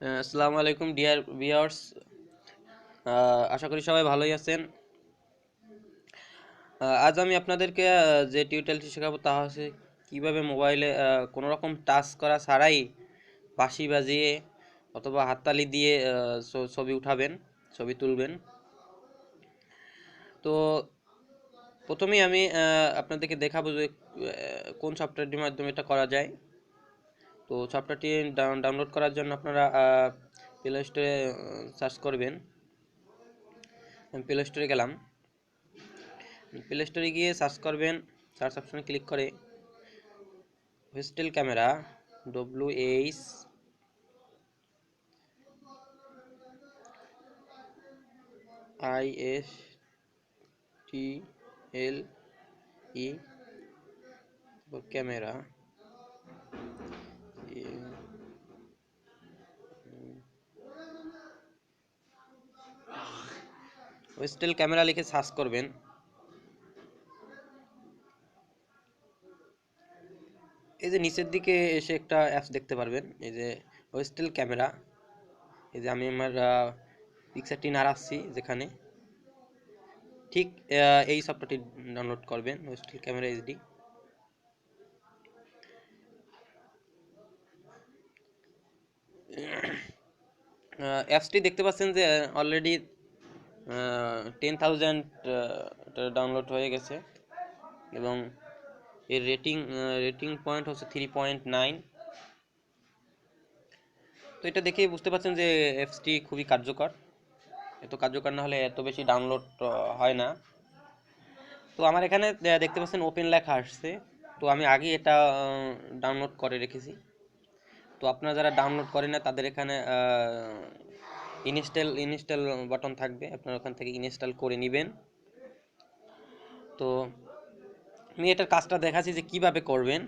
আসসালামু আলাইকুম dear viewers আশা করি সবাই ভালোই আছেন। আজ আমি আপনাদেরকে যে টিউটোরিয়ালটি শেখাবো তা হচ্ছে কীভাবে মোবাইলে কোনো রকম টাচ করা ছাড়াই বাঁশি বাজিয়ে অথবা হাততালি দিয়ে ছবি উঠাবেন, ছবি তুলবেন। তো প্রথমেই আমি আপনাদেরকে দেখাবো যে কোন সফটওয়্যারটির মাধ্যমে এটা করা যায়। তো সফটওয়্যারটি ডাউনলোড করার জন্য আপনারা প্লে স্টোরে সার্চ করবেন। প্লে স্টোরে গেলাম। প্লে স্টোরে গিয়ে সার্চ করবেন। সার্চ অপশনে ক্লিক করে hostel camera W H I S T L E camera whistle camera লিখে সার্চ করবেন। এই যে নিচের দিকে এসে একটা অ্যাপস দেখতে পারবেন, এই যে ওয়েস্টেল ক্যামেরা এই যে আমি আমার পিকচারটি নাড়াচ্ছি যেখানে। ঠিক এই সফটওয়্যারটি ডাউনলোড করবেন ওয়েস্টেল ক্যামেরা এইচডি অ্যাপসটি দেখতে পাচ্ছেন যে অলরেডি টেন থাউজেন্ড ডাউনলোড হয়ে গেছে। এবং এর রেটিং রেটিং পয়েন্ট হচ্ছে থ্রি পয়েন্ট নাইন তো এটা দেখেই বুঝতে পারছেন যে অ্যাপসটি খুবই কার্যকর। এত কার্যকর না হলে এত বেশি ডাউনলোড হয় না। তো আমার এখানে দেখতে পাচ্ছেন ওপেন লেখা আসছে। তো আমি আগে এটা ডাউনলোড করে রেখেছি। তো আপনারা যারা ডাউনলোড করেন না, তাদের এখানে ইনস্টল ইনস্টল বাটন থাকবে। আপনারা ওখান থেকে ইনস্টল করে নেবেন। তো আমি এটার কাজটা দেখাচ্ছি যে কীভাবে করবেন।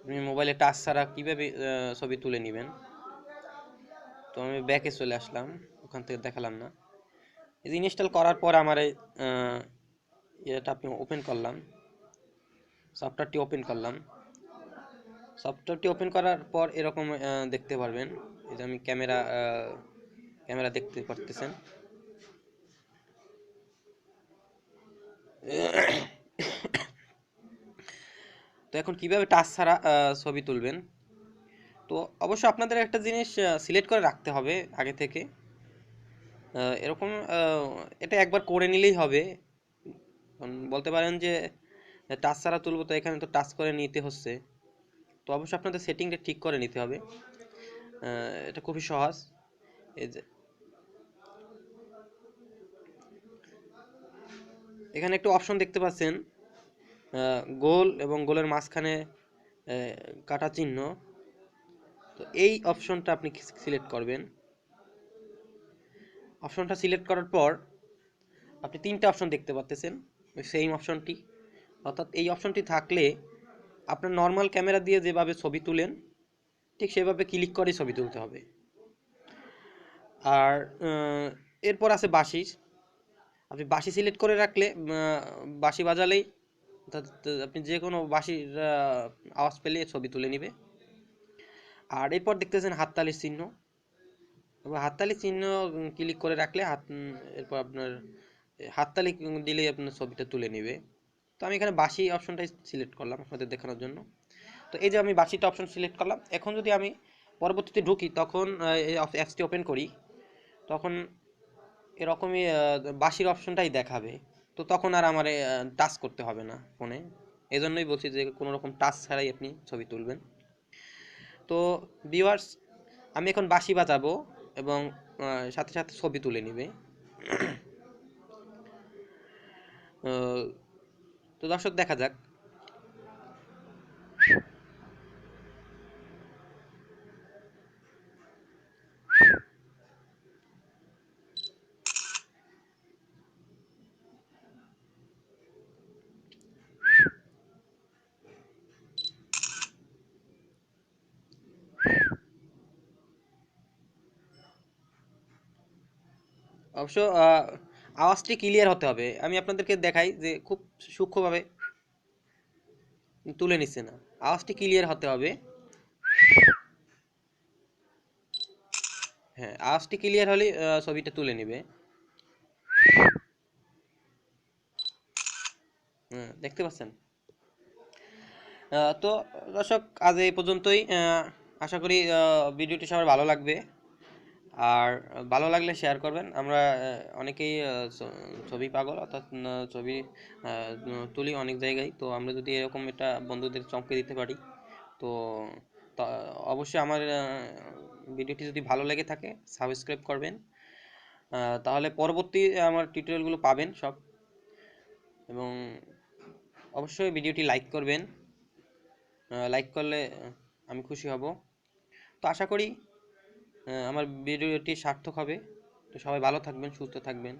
আপনি মোবাইলে টাচ ছাড়া কীভাবে ছবি তুলে নেবেন। তো আমি ব্যাকে চলে আসলাম। ওখান থেকে দেখালাম না। এই ইনস্টল করার পর আমার এটা আপনি ওপেন করলাম। সফটওয়্যারটি ওপেন করলাম। সফটওয়্যারটি ওপেন করার পর এরকম দেখতে পারবেন। আমি ক্যামেরা ক্যামেরা দেখতে পারতেছেন। তো এখন কীভাবে টাচ ছাড়া ছবি তুলবেন? তো অবশ্য আপনাদের একটা জিনিস সিলেক্ট করে রাখতে হবে আগে থেকে। এরকম এটা একবার করে নিলেই হবে। বলতে পারেন যে, টাচ ছাড়া তুলবো তো এখানে তো টাচ করে নিতে হচ্ছে। তো অবশ্যই আপনাদের সেটিংটা ঠিক করে নিতে হবে। এটা খুবই সহজ। এই যে এখানে একটু অপশন দেখতে পাচ্ছেন। গোল এবং গোলের মাঝখানে কাটা চিহ্ন। তো এই অপশনটা আপনি সিলেক্ট করবেন। অপশনটা সিলেক্ট করার পর আপনি তিনটা অপশন দেখতে পাচ্ছেন সেম অপশনটি অর্থাৎ এই অপশনটি থাকলে আপনার নর্মাল ক্যামেরা দিয়ে যেভাবে ছবি তুলেন ঠিক সেভাবে ক্লিক করে ছবি তুলতে হবে। আর এরপর আছে বাঁশি। আপনি বাঁশি সিলেক্ট করে রাখলে বাঁশি বাজালেই আপনি যে কোনো বাঁশির আওয়াজ পেলে ছবি তুলে নিবে। আর এরপর দেখতেছেন হাততালির চিহ্ন। এবার হাততালি চিহ্ন ক্লিক করে রাখলে হাত এরপর আপনার হাততালি দিলেই আপনার ছবিটা তুলে নেবে। তো আমি এখানে বাঁশি অপশনটাই সিলেক্ট করলাম আপনাদের দেখানোর জন্য। তো এই যে আমি বাঁশিটা অপশন সিলেক্ট করলাম, এখন যদি আমি পরবর্তীতে ঢুকি, তখন এই অ্যাপসটি ওপেন করি, তখন এরকমই বাঁশির অপশনটাই দেখাবে। তো তখন আর আমার টাচ করতে হবে না ফোনে এই জন্যই বলছি যে কোনো রকম টাচ ছাড়াই আপনি ছবি তুলবেন। তো ভিউয়ার্স আমি এখন বাঁশি বাজাবো এবং সাথে সাথে ছবি তুলে নিবে। তো দর্শক দেখা যাক। অবশ্য আওয়াজটি ক্লিয়ার হতে হবে। আমি আপনাদেরকে দেখাই যে খুব সূক্ষ্মভাবে তুলে নিচ্ছে না। আওয়াজটি ক্লিয়ার হতে হবে। হ্যাঁ আওয়াজটি ক্লিয়ার হলে ছবিটা তুলে নেবে। হ্যাঁ, দেখতে পাচ্ছেন? তো দর্শক আজ এই পর্যন্তই। আশা করি ভিডিওটি সবার ভালো লাগবে। আর ভালো লাগলে শেয়ার করবেন। আমরা অনেকেই ছবি পাগল, অর্থাৎ ছবি তুলি অনেক জায়গায়। তো আমরা যদি এরকম একটা বন্ধুদের চমকে দিতে পারি, তো অবশ্যই আমার ভিডিওটি যদি ভালো লেগে থাকে সাবস্ক্রাইব করবেন। তাহলে পরবর্তী আমার টিউটোরিয়ালগুলো পাবেন সব। এবং অবশ্যই ভিডিওটি লাইক করবেন। লাইক করলে আমি খুশি হব। তো আশা করি আমার ভিডিওটি সার্থক হবে। তো সবাই ভালো থাকবেন সুস্থ থাকবেন।